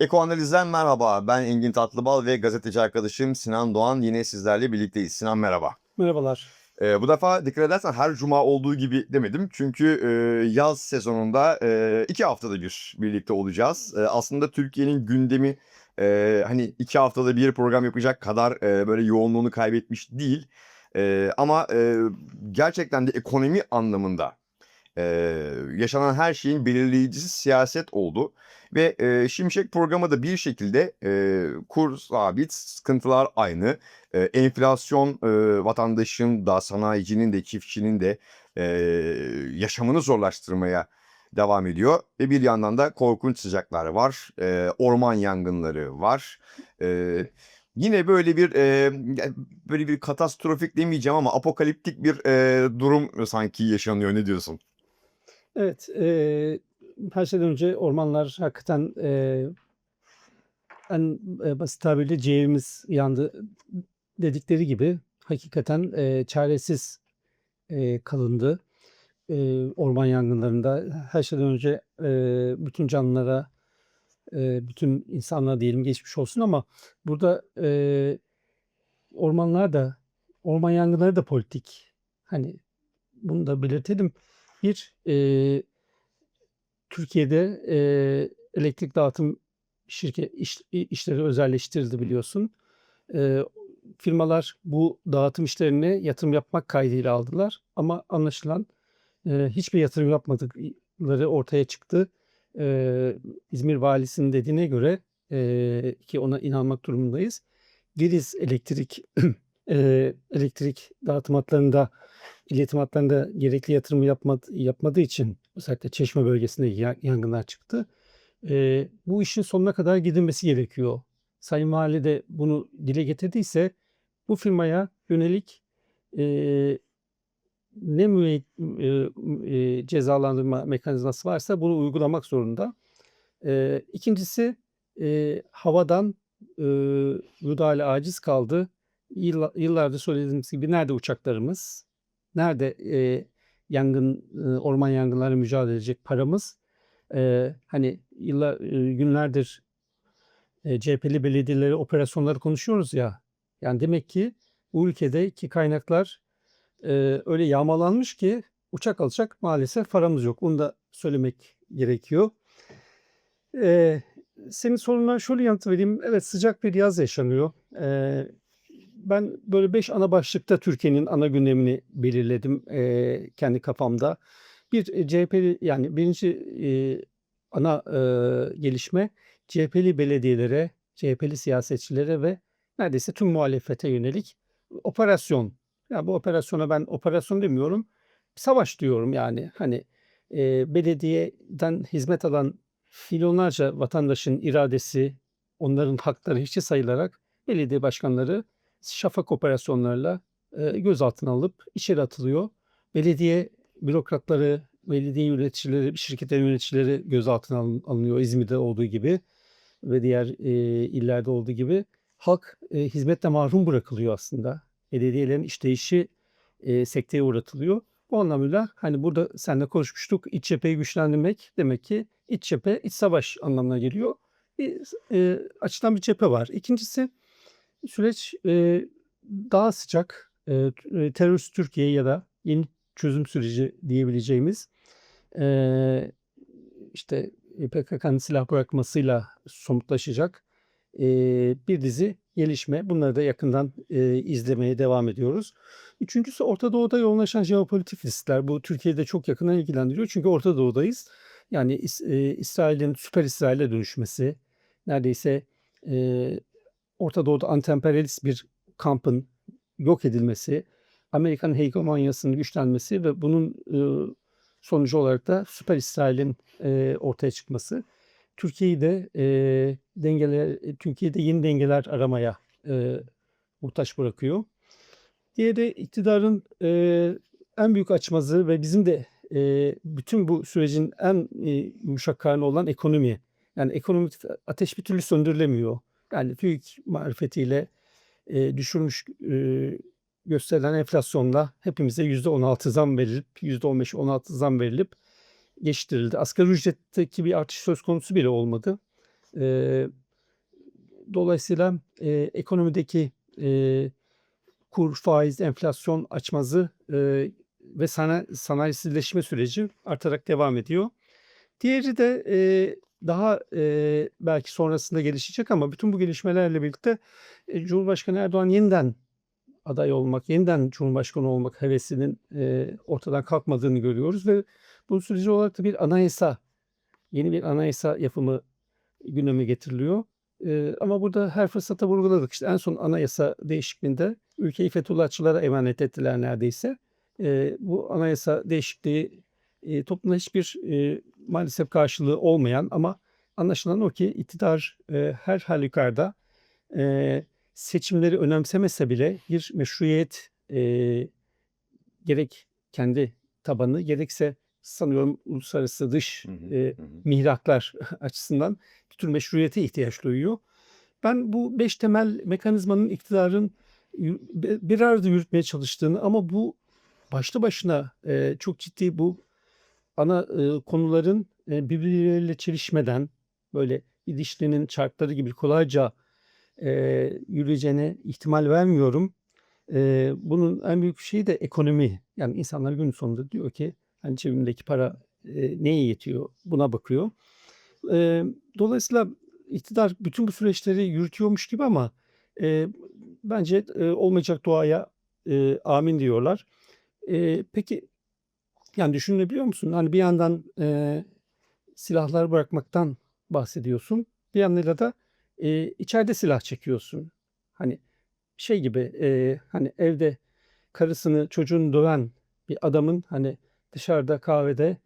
Eko Analiz'den merhaba. Ben Engin Tatlıbal ve gazeteci arkadaşım Sinan Doğan yine sizlerle birlikteyiz. Sinan merhaba. Merhabalar. Ee, bu defa dikkat edersen her cuma olduğu gibi demedim. Çünkü e, yaz sezonunda e, iki haftada bir birlikte olacağız. E, aslında Türkiye'nin gündemi e, hani iki haftada bir program yapacak kadar e, böyle yoğunluğunu kaybetmiş değil. E, ama e, gerçekten de ekonomi anlamında yaşanan her şeyin belirleyicisi siyaset oldu. Ve e, Şimşek programı da bir şekilde e, kur sabit, sıkıntılar aynı. E, enflasyon e, vatandaşın da, sanayicinin de, çiftçinin de e, yaşamını zorlaştırmaya devam ediyor. Ve bir yandan da korkunç sıcaklar var, e, orman yangınları var. E, yine böyle bir e, böyle bir katastrofik demeyeceğim ama apokaliptik bir e, durum sanki yaşanıyor. Ne diyorsun? Evet, eee, her şeyden önce ormanlar hakikaten eee, en basit tabirle ciğerimiz yandı dedikleri gibi hakikaten eee, çaresiz eee, kalındı. Eee, orman yangınlarında her şeyden önce eee, bütün canlılara, eee, bütün insanlara diyelim geçmiş olsun ama burada eee, ormanlar da, orman yangınları da politik. Hani bunu da belirtelim. Bir, eee, Türkiye'de eee, elektrik dağıtım şirket iş, işleri özelleştirildi biliyorsun. Eee, firmalar bu dağıtım işlerine yatırım yapmak kaydıyla aldılar ama anlaşılan eee, hiçbir yatırım yapmadıkları ortaya çıktı. Eee, İzmir valisinin dediğine göre eee, ki ona inanmak durumundayız. Giriz elektrik eee, elektrik dağıtım hatlarında iletim hatlarında gerekli yatırımı yapmadı, yapmadığı için özellikle Çeşme bölgesinde ya- yangınlar çıktı. Eee, bu işin sonuna kadar gidilmesi gerekiyor. Sayın Vali de bunu dile getirdiyse bu firmaya yönelik eee, ne müey- eee, eee, cezalandırma mekanizması varsa bunu uygulamak zorunda. Eee, ikincisi eee, havadan eee müdahale aciz kaldı. Yılla- yıllardır söylediğimiz gibi nerede uçaklarımız? Nerede eee, yangın eee, orman yangınları mücadele edecek paramız? Eee, hani yıllar eee, günlerdir eee, CHP'li belediyeleri operasyonları konuşuyoruz ya. Yani demek ki bu ülkedeki kaynaklar eee, öyle yağmalanmış ki uçak alacak maalesef paramız yok. Bunu da söylemek gerekiyor. Eee, senin soruna şöyle yanıt vereyim. Evet sıcak bir yaz yaşanıyor. Eee, ben böyle 5 ana başlıkta Türkiye'nin ana gündemini belirledim eee, kendi kafamda. Bir e, CHP'li yani birinci eee, ana eee, gelişme CHP'li belediyelere, CHP'li siyasetçilere ve neredeyse tüm muhalefete yönelik operasyon. Ya bu operasyona ben operasyon demiyorum, savaş diyorum yani. Hani eee, belediyeden hizmet alan milyonlarca vatandaşın iradesi, onların hakları hiçe sayılarak belediye başkanları şafak operasyonlarla eee, gözaltına alıp içeri atılıyor. Belediye bürokratları, belediye yöneticileri, şirketlerin yöneticileri gözaltına alın- alınıyor İzmir'de olduğu gibi ve diğer eee, illerde olduğu gibi. Halk eee, hizmette mahrum bırakılıyor aslında. Belediyelerin işleyişi eee sekteye uğratılıyor. Bu anlamıyla hani burada seninle konuşmuştuk. İç cepheyi güçlendirmek demek ki iç cephe, iç savaş anlamına geliyor. Bir eee, açılan bir cephe var. İkincisi süreç eee, daha sıcak. T- terörist Türkiye ya da yeni çözüm süreci diyebileceğimiz eee, işte PKK'nın silah bırakmasıyla somutlaşacak eee, bir dizi gelişme. Bunları da yakından eee, izlemeye devam ediyoruz. Üçüncüsü Orta Doğu'da yoğunlaşan jeopolitik riskler. Bu Türkiye'de çok yakından ilgilendiriyor. Çünkü Orta Doğu'dayız. Yani eee, İsrail'in süper İsrail'e dönüşmesi, neredeyse Orta Doğu'da anti-emperyalist bir kampın yok edilmesi, Amerikan hegemonyasının güçlenmesi ve bunun eee, sonucu olarak da süper İsrail'in eee, ortaya çıkması. Türkiye'yi de eee dengeler, Türkiye'de yeni dengeler aramaya eee, muhtaç bırakıyor. Diğeri iktidarın eee, en büyük açmazı ve bizim de eee, bütün bu sürecin en eee, yumuşak olan ekonomi. Yani ekonomik ateş bir türlü söndürülemiyor. Yani TÜİK marifetiyle eee, düşürmüş eee, gösterilen enflasyonla hepimize %16 zam verilip, %15-16 zam verilip geçiştirildi. Asgari ücretteki bir artış söz konusu bile olmadı. Eee, dolayısıyla eee, ekonomideki eee, kur, faiz, enflasyon açmazı eee, ve sana, sanayisizleşme süreci artarak devam ediyor. Diğeri de eee, daha eee, belki sonrasında gelişecek ama bütün bu gelişmelerle birlikte e, Cumhurbaşkanı Erdoğan yeniden aday olmak, yeniden Cumhurbaşkanı olmak hevesinin eee, ortadan kalkmadığını görüyoruz ve bu süreci olarak da bir anayasa, yeni bir anayasa yapımı gündeme getiriliyor. Eee, ama burada her fırsatta vurguladık. İşte en son anayasa değişikliğinde ülkeyi Fethullahçılara emanet ettiler neredeyse. Eee, bu anayasa değişikliği eee, toplumda hiçbir eee, maalesef karşılığı olmayan ama anlaşılan o ki iktidar eee, her halükarda eee, seçimleri önemsemese bile bir meşruiyet eee, gerek kendi tabanı gerekse sanıyorum uluslararası dış Hı hı, eee, hı mihraklar açısından bir tür meşruiyete ihtiyaç duyuyor. Ben bu beş temel mekanizmanın iktidarın bir arada yürütmeye çalıştığını ama bu başlı başına eee, çok ciddi bu ana eee, konuların eee, birbirleriyle çelişmeden böyle bir dişlinin çarkları gibi kolayca eee, yürüyeceğine ihtimal vermiyorum. Eee, bunun en büyük şeyi de ekonomi. Yani insanlar gün sonunda diyor ki hani cebimdeki para eee, neye yetiyor buna bakıyor. Eee, dolayısıyla iktidar bütün bu süreçleri yürütüyormuş gibi ama eee, bence eee, olmayacak duaya eee, amin diyorlar. Eee, peki yani düşünebiliyor musun? Hani bir yandan eee silahlar bırakmaktan bahsediyorsun. Bir yanıyla da eee, içeride silah çekiyorsun. Hani şey gibi eee, hani evde karısını çocuğunu döven bir adamın hani dışarıda kahvede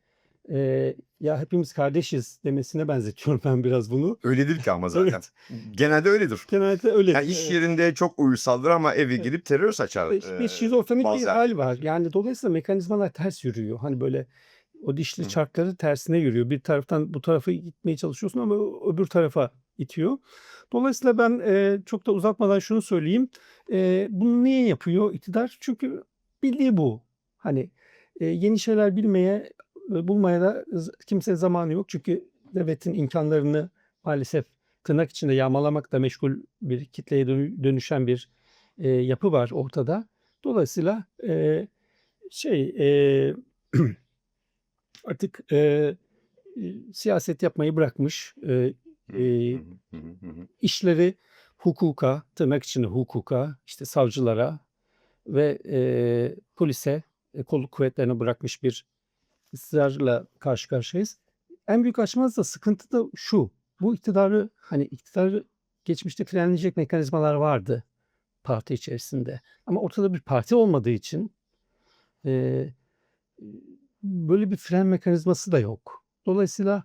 eee, ya hepimiz kardeşiz demesine benzetiyorum ben biraz bunu. Öyledir ki ama zaten. Evet. Genelde öyledir. Genelde öyle. Yani iş Evet. yerinde çok uysaldır ama eve Evet. girip terör saçar. Bir, bir eee, şizofrenik bir bazen. hal var. Yani dolayısıyla mekanizmalar ters yürüyor. Hani böyle o dişli Hı. çarkları tersine yürüyor. Bir taraftan bu tarafa gitmeye çalışıyorsun ama öbür tarafa itiyor. Dolayısıyla ben e, çok da uzatmadan şunu söyleyeyim. E, bunu niye yapıyor iktidar? Çünkü bildiği bu. Hani e, yeni şeyler bilmeye, e, bulmaya da kimse zamanı yok. Çünkü devletin imkanlarını maalesef tırnak içinde yağmalamakla meşgul bir kitleye dönü- dönüşen bir e, yapı var ortada. Dolayısıyla e, şey e, artık e, e, siyaset yapmayı bırakmış. E, e, işleri hukuka, tırnak içinde hukuka, işte savcılara ve e, polise, e, kolluk kuvvetlerine bırakmış bir ısrarla karşı karşıyayız. En büyük açmaz da sıkıntı da şu. Bu iktidarı hani iktidarı geçmişte frenleyecek mekanizmalar vardı parti içerisinde. Ama ortada bir parti olmadığı için e, böyle bir fren mekanizması da yok. Dolayısıyla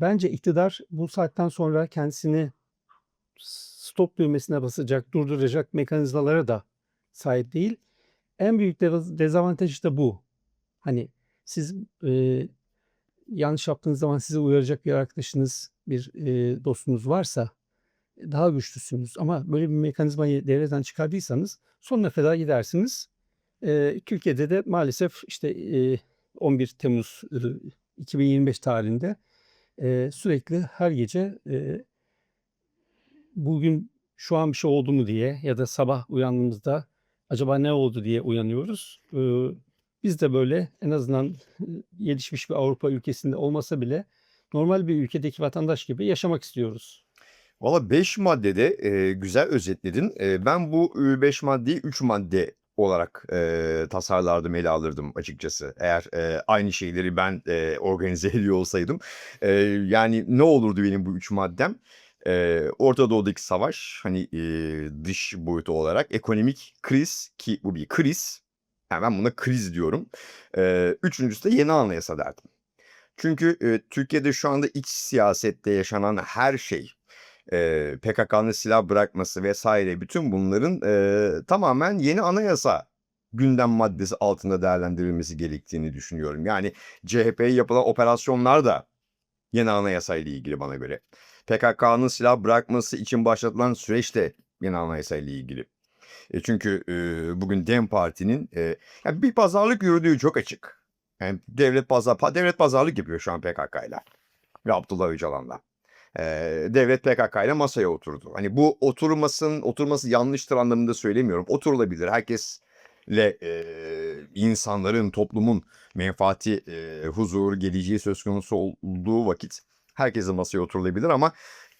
bence iktidar bu saatten sonra kendisini stop düğmesine basacak, durduracak mekanizmalara da sahip değil. En büyük dez- dezavantajı da bu. Hani siz e, yanlış yaptığınız zaman sizi uyaracak bir arkadaşınız, bir e, dostunuz varsa daha güçlüsünüz. Ama böyle bir mekanizmayı devreden çıkardıysanız sonuna kadar gidersiniz. E, Türkiye'de de maalesef işte e, 11 Temmuz e, 2025 tarihinde e, sürekli her gece e, bugün şu an bir şey oldu mu diye ya da sabah uyandığımızda acaba ne oldu diye uyanıyoruz. E, biz de böyle en azından gelişmiş bir Avrupa ülkesinde olmasa bile normal bir ülkedeki vatandaş gibi yaşamak istiyoruz. Valla 5 maddede e, güzel özetledin. E, ben bu 5 maddeyi 3 madde olarak e, tasarlardım, ele alırdım açıkçası. Eğer e, aynı şeyleri ben e, organize ediyor olsaydım. E, yani ne olurdu benim bu 3 maddem? E, Orta Doğu'daki savaş, hani e, dış boyutu olarak ekonomik kriz ki bu bir kriz. Yani ben buna kriz diyorum. Üçüncüsü de yeni anayasa derdim. Çünkü Türkiye'de şu anda iç siyasette yaşanan her şey, e, PKK'nın silah bırakması vesaire bütün bunların e, tamamen yeni anayasa gündem maddesi altında değerlendirilmesi gerektiğini düşünüyorum. Yani CHP'ye yapılan operasyonlar da yeni anayasa ile ilgili bana göre. PKK'nın silah bırakması için başlatılan süreç de yeni anayasa ile ilgili. E, çünkü e, bugün DEM Parti'nin e, yani bir pazarlık yürüdüğü çok açık. Yani devlet pazar pa- devlet pazarlık yapıyor şu an PKK ile ve Abdullah Öcalan'la. e, devlet PKK ile masaya oturdu. Hani bu oturmasın oturması yanlıştır anlamında söylemiyorum. Oturulabilir. Herkesle e, insanların, toplumun menfaati, e, huzur, geleceği söz konusu olduğu vakit herkese masaya oturulabilir ama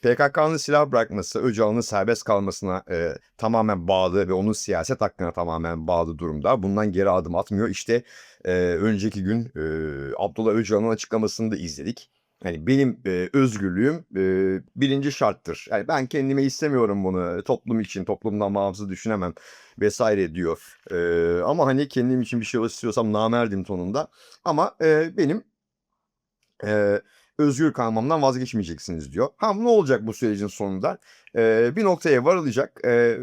PKK'nın silah bırakması, Öcalan'ın serbest kalmasına e, tamamen bağlı ve onun siyaset hakkına tamamen bağlı durumda. Bundan geri adım atmıyor. İşte e, önceki gün e, Abdullah Öcalan'ın açıklamasını da izledik. Hani benim e, özgürlüğüm e, birinci şarttır. Yani ben kendime istemiyorum bunu toplum için, toplumdan bağımsız düşünemem vesaire diyor. E, ama hani kendim için bir şey istiyorsam namerdim tonunda. Ama e, benim e, özgür kalmamdan vazgeçmeyeceksiniz diyor. Ha ne olacak bu sürecin sonunda? E, bir noktaya varılacak. E,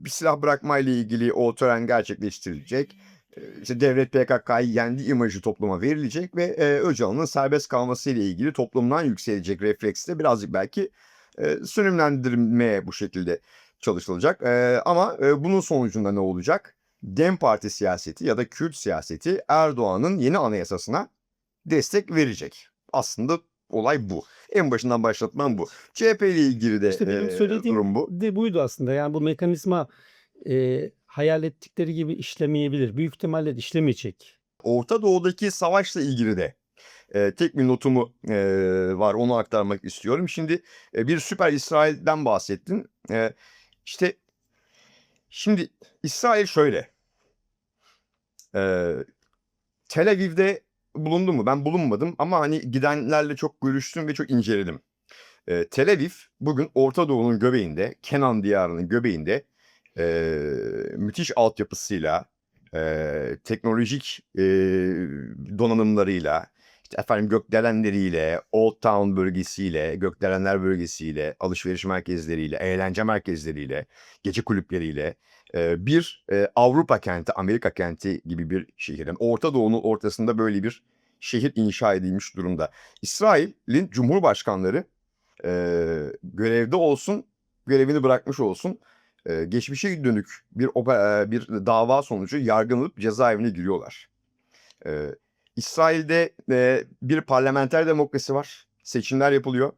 bir silah bırakma ile ilgili o tören gerçekleştirilecek. E, İşte devlet PKK'yı yendi imajı topluma verilecek ve e, Öcalan'ın serbest kalması ile ilgili toplumdan yükselecek refleksle birazcık belki e, sönümlendirmeye bu şekilde çalışılacak. E, ama e, bunun sonucunda ne olacak? Dem Parti siyaseti ya da Kürt siyaseti Erdoğan'ın yeni anayasasına destek verecek. Aslında olay bu. En başından başlatmam bu. CHP ile ilgili de İşte benim e, söylediğim durum bu. de buydu aslında. Yani bu mekanizma e, hayal ettikleri gibi işlemeyebilir. Büyük ihtimalle de işlemeyecek. Orta Doğu'daki savaşla ilgili de e, tek bir notumu e, var onu aktarmak istiyorum. Şimdi e, bir süper İsrail'den bahsettin. E, işte şimdi İsrail şöyle. E, Tel Aviv'de bulundu mu? Ben bulunmadım ama hani gidenlerle çok görüştüm ve çok inceledim. E, Tel Aviv bugün Orta Doğu'nun göbeğinde, Kenan diyarının göbeğinde e, müthiş altyapısıyla, e, teknolojik e, donanımlarıyla, işte efendim gökdelenleriyle, Old Town bölgesiyle, gökdelenler bölgesiyle, alışveriş merkezleriyle, eğlence merkezleriyle, gece kulüpleriyle bir Avrupa kenti, Amerika kenti gibi bir şehrin, Orta Doğu'nun ortasında böyle bir şehir inşa edilmiş durumda. İsrail'in cumhurbaşkanları görevde olsun, görevini bırakmış olsun geçmişe dönük bir bir dava sonucu yargılanıp cezaevine giriyorlar. İsrail'de bir parlamenter demokrasi var. Seçimler yapılıyor.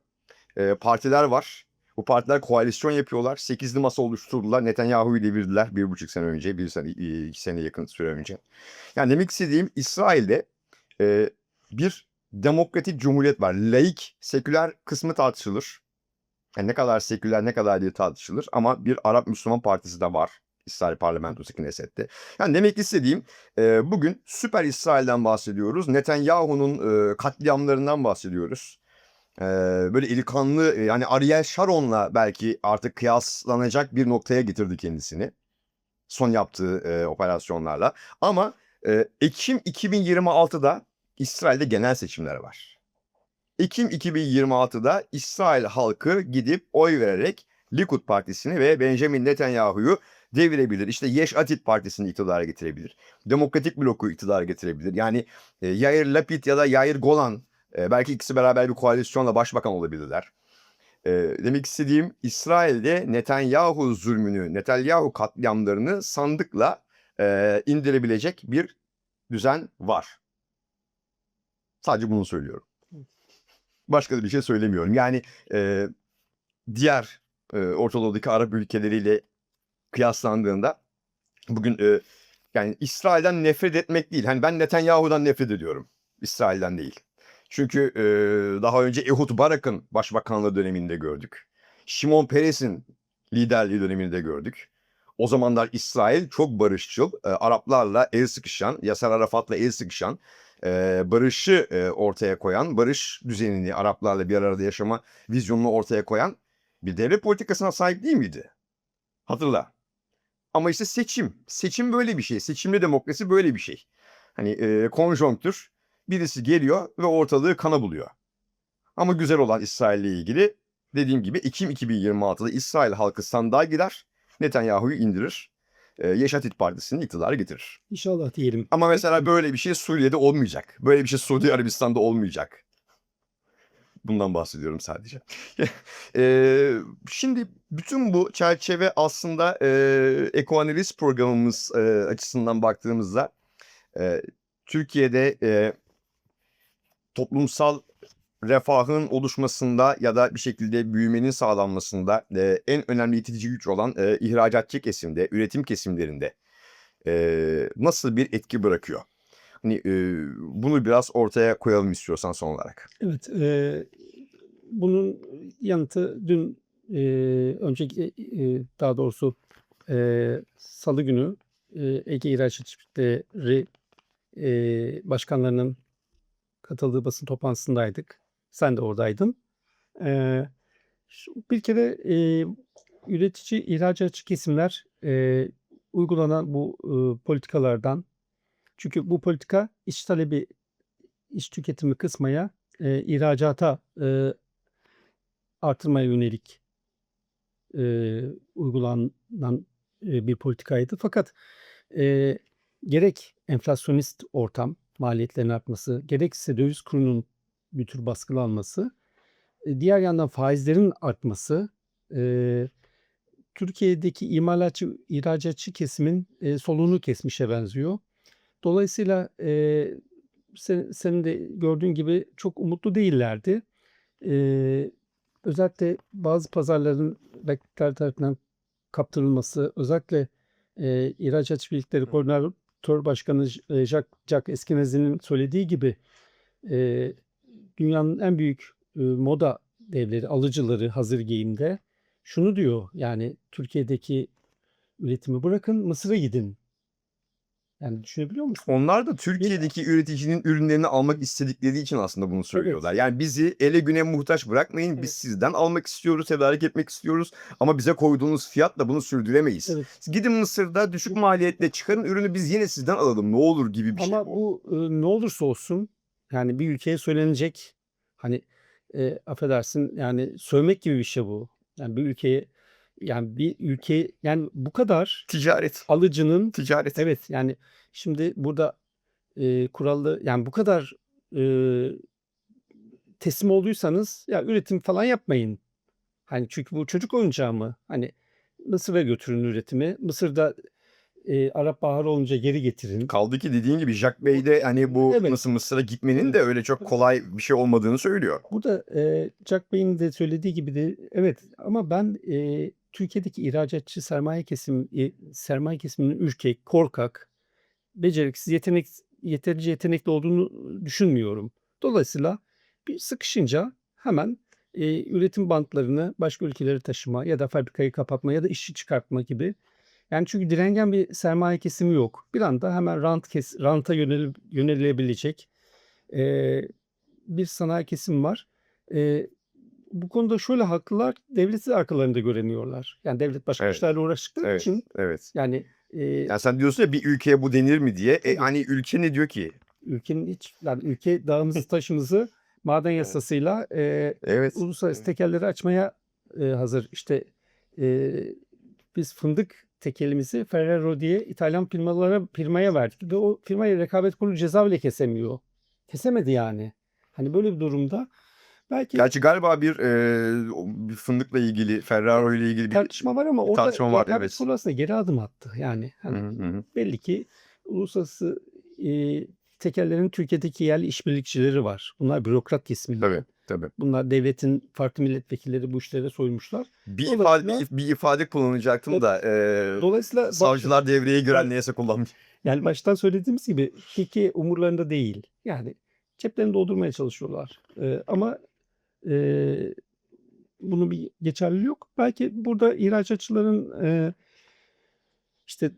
Partiler var. Bu partiler koalisyon yapıyorlar. Sekizli masa oluşturdular. Netanyahu'yu devirdiler bir buçuk sene önce. Bir sene, iki sene yakın süre önce. Yani demek istediğim İsrail'de e, bir demokratik cumhuriyet var. Laik, seküler kısmı tartışılır. Yani ne kadar seküler ne kadar diye tartışılır ama bir Arap Müslüman partisi de var. İsrail parlamentosu Knesset'te. Yani demek istediğim e, bugün süper İsrail'den bahsediyoruz. Netanyahu'nun e, katliamlarından bahsediyoruz. E, böyle eli kanlı e, yani Ariel Sharon'la belki artık kıyaslanacak bir noktaya getirdi kendisini. Son yaptığı e, operasyonlarla. Ama e, Ekim 2026'da İsrail'de genel seçimler var. Ekim 2026'da İsrail halkı gidip oy vererek Likud Partisi'ni ve Benjamin Netanyahu'yu devirebilir. İşte Yeş Atid Partisi'ni iktidara getirebilir. Demokratik bloku iktidara getirebilir. Yani e, Yair Lapid ya da Yair Golan e, belki ikisi beraber bir koalisyonla başbakan olabilirler. E, demek istediğim İsrail'de Netanyahu zulmünü, Netanyahu katliamlarını sandıkla e, indirebilecek bir düzen var. Sadece bunu söylüyorum. Başka da bir şey söylemiyorum. Yani e, diğer e, Orta Doğu'daki Arap ülkeleriyle kıyaslandığında bugün e, yani İsrail'den nefret etmek değil. Hani ben Netanyahu'dan nefret ediyorum. İsrail'den değil. Çünkü e, daha önce Ehud Barak'ın başbakanlığı döneminde gördük. Şimon Peres'in liderliği döneminde gördük. O zamanlar İsrail çok barışçıl, e, Araplarla el sıkışan, Yasser Arafat'la el sıkışan, e, barışı e, ortaya koyan, barış düzenini Araplarla bir arada yaşama vizyonunu ortaya koyan bir devlet politikasına sahip değil miydi? Hatırla. Ama işte seçim. Seçim böyle bir şey. Seçimli demokrasi böyle bir şey. Hani e, konjonktür. Birisi geliyor ve ortalığı kana buluyor. Ama güzel olan İsrail ile ilgili dediğim gibi Ekim 2026'da İsrail halkı sandığa gider. Netanyahu'yu indirir. E, Yeşatit Partisi'ni iktidara getirir. İnşallah diyelim. Ama mesela böyle bir şey Suriye'de olmayacak. Böyle bir şey Suudi Arabistan'da olmayacak. Bundan bahsediyorum sadece. Eee, şimdi bütün bu çerçeve aslında eee ekoanaliz programımız eee, açısından baktığımızda eee, Türkiye'de eee, toplumsal refahın oluşmasında ya da bir şekilde büyümenin sağlanmasında e, en önemli itici güç olan e, ihracatçı kesimde, üretim kesimlerinde e, nasıl bir etki bırakıyor? Hani e, bunu biraz ortaya koyalım istiyorsan son olarak. Evet, eee, bunun yanıtı dün eee, önceki eee, daha doğrusu eee, Salı günü eee, Ege İhracat Çiftlikleri eee, başkanlarının katıldığı basın toplantısındaydık. Sen de oradaydın. Şu- bir kere eee, üretici ihracatçı kesimler eee, uygulanan bu eee, politikalardan çünkü bu politika iç talebi iç tüketimi kısmaya eee, ihracata eee, artırmaya yönelik eee, uygulanan eee, bir politikaydı. Fakat eee, gerek enflasyonist ortam, maliyetlerin artması, gerekse döviz kurunun bir tür baskılanması, e, diğer yandan faizlerin artması, eee, Türkiye'deki imalatçı, ihracatçı kesimin eee, soluğunu kesmişe benziyor. Dolayısıyla eee, sen, senin de gördüğün gibi çok umutlu değillerdi. Eee, özellikle bazı pazarların rakipler tarafından kaptırılması, özellikle eee İhracatçı Birlikleri Hı. Koordinatör Başkanı eee, Jack, Jack Eskenazi'nin söylediği gibi eee, dünyanın en büyük eee, moda devleri, alıcıları hazır giyimde şunu diyor yani Türkiye'deki üretimi bırakın Mısır'a gidin. Yani düşünebiliyor musun? Onlar da Türkiye'deki üreticinin ürünlerini almak istedikleri için aslında bunu söylüyorlar. Yani bizi ele güne muhtaç bırakmayın. Biz Evet. sizden almak istiyoruz, tedarik etmek istiyoruz. Ama bize koyduğunuz fiyatla bunu sürdüremeyiz. Evet. Gidin Mısır'da düşük maliyetle çıkarın ürünü biz yine sizden alalım ne olur gibi bir şey Ama bu. bu e, ne olursa olsun yani bir ülkeye söylenecek hani e, affedersin yani sövmek gibi bir şey bu. Yani bir ülkeye yani bir ülke yani bu kadar Ticaret. alıcının Ticaret. evet yani şimdi burada e, kurallı yani bu kadar e, teslim olduysanız ya üretim falan yapmayın. Hani çünkü bu çocuk oyuncağı mı? Hani Mısır'a götürün üretimi. Mısır'da e, Arap Baharı olunca geri getirin. Kaldı ki dediğin gibi Jack Bey de hani bu Evet. Mısır Mısır'a gitmenin de öyle çok kolay bir şey olmadığını söylüyor. Burada e, Jack Bey'in de söylediği gibi de evet ama ben e, Türkiye'deki ihracatçı sermaye kesim sermaye kesiminin ürkek, korkak, beceriksiz, yetenek yeterince yetenekli olduğunu düşünmüyorum. Dolayısıyla bir sıkışınca hemen e, üretim bantlarını başka ülkelere taşıma ya da fabrikayı kapatma ya da işçi çıkartma gibi. Yani çünkü direngen bir sermaye kesimi yok. Bir anda hemen rant kes, ranta yönel, yönelebilecek e, bir sanayi kesimi var. E, bu konuda şöyle haklılar, devleti de arkalarında göremiyorlar. Yani devlet başka Evet. işlerle uğraştıkları Evet. için Evet. yani e, Yani sen diyorsun ya bir ülkeye bu denir mi diye. E, hani ülke ne diyor ki? ülkenin hiç yani ülke dağımızı taşımızı maden yasasıyla e, Evet. uluslararası Evet. tekelleri açmaya e, hazır. İşte e, biz fındık tekelimizi Ferrero diye İtalyan firmalara firmaya verdik ve o firmaya rekabet kurulu ceza bile kesemiyor. Kesemedi yani. Hani böyle bir durumda belki Gerçi galiba bir, eee, o bir fındıkla ilgili, Ferraro ile ilgili bir tartışma var ama orada tartışma var, rekabet evet. aslında geri adım attı. Yani Hı hani hı, hı hı. belli ki uluslararası e, tekellerin Türkiye'deki yerli işbirlikçileri var. Bunlar bürokrat. Tabii, tabii. Bunlar devletin farklı milletvekilleri bu işlere soymuşlar. Bir Dolayısıyla- ifade bir ifade kullanacaktım da, eee, Dolayısıyla bak- savcılar devreye giren neyse kullanmış. yani baştan söylediğimiz gibi Kiki umurlarında değil. Yani ceplerini doldurmaya çalışıyorlar. Ee, ama e, bunun bir geçerliliği yok. Belki burada ihracatçıların e, işte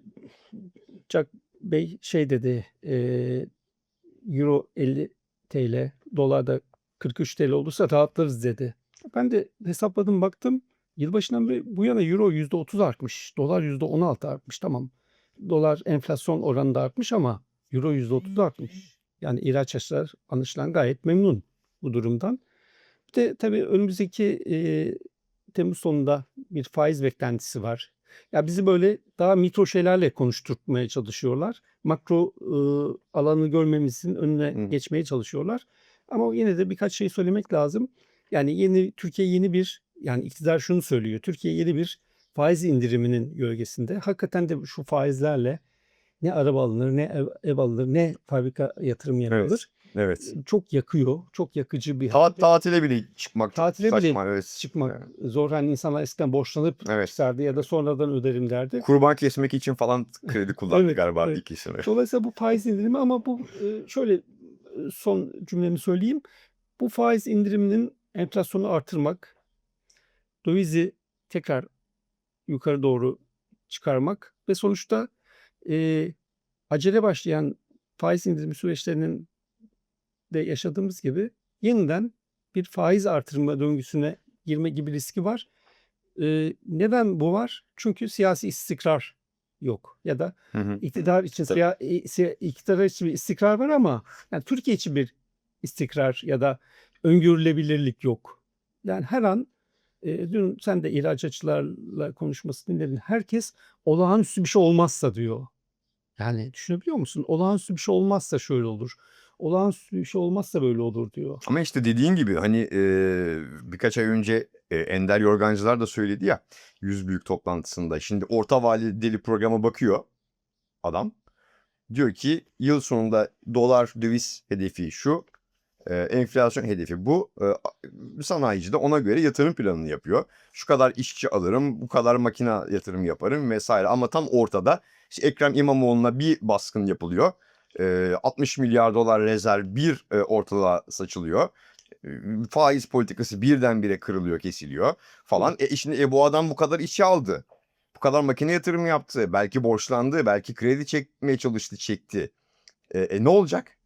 Jack Bey şey dedi e, Euro 50 TL, dolar da 43 TL olursa rahatlarız dedi. Ben de hesapladım baktım. Yılbaşından beri bu yana Euro %30 artmış. Dolar %16 artmış. Tamam. Dolar enflasyon oranında artmış ama Euro %30 artmış. Yani ihracatçılar anlaşılan gayet memnun bu durumdan. Bir de tabii önümüzdeki e, Temmuz sonunda bir faiz beklentisi var. Ya bizi böyle daha mikro şeylerle konuşturmaya çalışıyorlar. Makro e, alanı görmemizin önüne Hı. geçmeye çalışıyorlar. Ama yine de birkaç şey söylemek lazım. Yani yeni Türkiye yeni bir yani iktidar şunu söylüyor. Türkiye yeni bir faiz indiriminin gölgesinde. Hakikaten de şu faizlerle ne araba alınır, ne ev, ev alınır, ne fabrika yatırım yapılır. Evet. Çok yakıyor. Çok yakıcı bir Ta- tatile bile çıkmak çok Tatile bile saçma. Evet. çıkmak zor. Hani insanlar eskiden borçlanıp Evet. çıkardı ya da sonradan öderim derdi. Kurban kesmek için falan kredi kullandı Evet, galiba evet. ilk işini. Dolayısıyla bu faiz indirimi ama bu şöyle son cümlemi söyleyeyim. Bu faiz indiriminin enflasyonu artırmak, dövizi tekrar yukarı doğru çıkarmak ve sonuçta e, acele başlayan faiz indirimi süreçlerinin de yaşadığımız gibi yeniden bir faiz artırma döngüsüne girme gibi riski var. E, neden bu var? Çünkü siyasi istikrar yok ya da Hı hı. iktidar için siya, iktidar için bir istikrar var ama yani Türkiye için bir istikrar ya da öngörülebilirlik yok. Yani her an e, dün sen de ihracatçılarla konuşmasını dinledin. Herkes olağanüstü bir şey olmazsa diyor. Yani düşünebiliyor musun? Olağanüstü bir şey olmazsa şöyle olur. Olağanüstü bir şey olmazsa böyle olur diyor. Ama işte dediğin gibi hani e, birkaç ay önce e, Ender Yorgancılar da söyledi ya 100 büyük toplantısında. Şimdi orta vadeli programa bakıyor adam. Diyor ki yıl sonunda dolar döviz hedefi şu. e, enflasyon hedefi bu. E, sanayici de ona göre yatırım planını yapıyor. Şu kadar işçi alırım, bu kadar makine yatırım yaparım vesaire. Ama tam ortada işte Ekrem İmamoğlu'na bir baskın yapılıyor. E, 60 milyar dolar rezerv bir e, ortalığa saçılıyor. E, Faiz politikası birdenbire kırılıyor, kesiliyor falan. E şimdi e, bu adam bu kadar işçi aldı. Bu kadar makine yatırım yaptı. Belki borçlandı, belki kredi çekmeye çalıştı, çekti. E, e, ne olacak?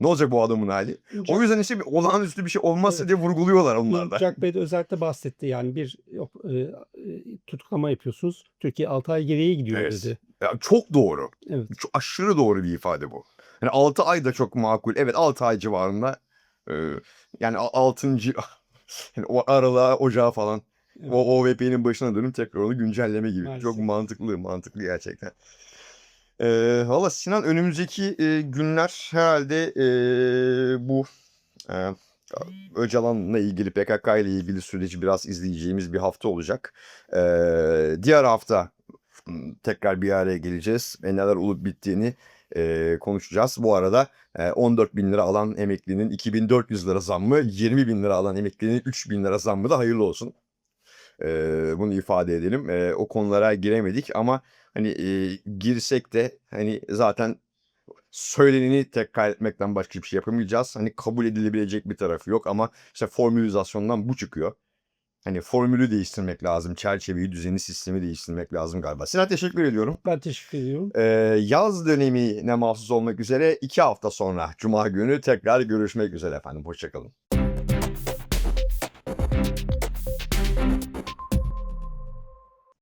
Ne olacak bu adamın hali? O yüzden işte bir olağanüstü bir şey olmazsa Evet. diye vurguluyorlar onlar da. Jack Bey de özellikle bahsetti yani bir e, e, tutuklama yapıyorsunuz. Türkiye 6 ay geriye gidiyor Evet. dedi. Ya çok doğru. Evet. Çok aşırı doğru bir ifade bu. Yani 6 ay da çok makul. Evet 6 ay civarında. e, yani 6. yani o aralığa, ocağa falan. Evet. O OVP'nin başına dönüp tekrar onu güncelleme gibi. Maalesef. Çok mantıklı, mantıklı gerçekten. Ee, Valla Sinan önümüzdeki e, günler herhalde e, bu e, Öcalan'la ilgili PKK ile ilgili süreci biraz izleyeceğimiz bir hafta olacak. Ee, diğer hafta tekrar bir araya geleceğiz ve neler olup bittiğini e, konuşacağız. Bu arada e, 14 bin lira alan emeklinin 2400 lira zammı, 20 bin lira alan emeklinin 3 bin lira zammı da hayırlı olsun. Ee, bunu ifade edelim. Ee, o konulara giremedik ama hani e, girsek de hani zaten söyleneni tekrar etmekten başka bir şey yapamayacağız. Hani kabul edilebilecek bir tarafı yok ama işte formülizasyondan bu çıkıyor. Hani formülü değiştirmek lazım. Çerçeveyi, düzeni, sistemi değiştirmek lazım galiba. Sinan teşekkür ediyorum. Ben teşekkür ediyorum. Ee, yaz dönemine mahsus olmak üzere iki hafta sonra Cuma günü tekrar görüşmek üzere efendim. Hoşçakalın.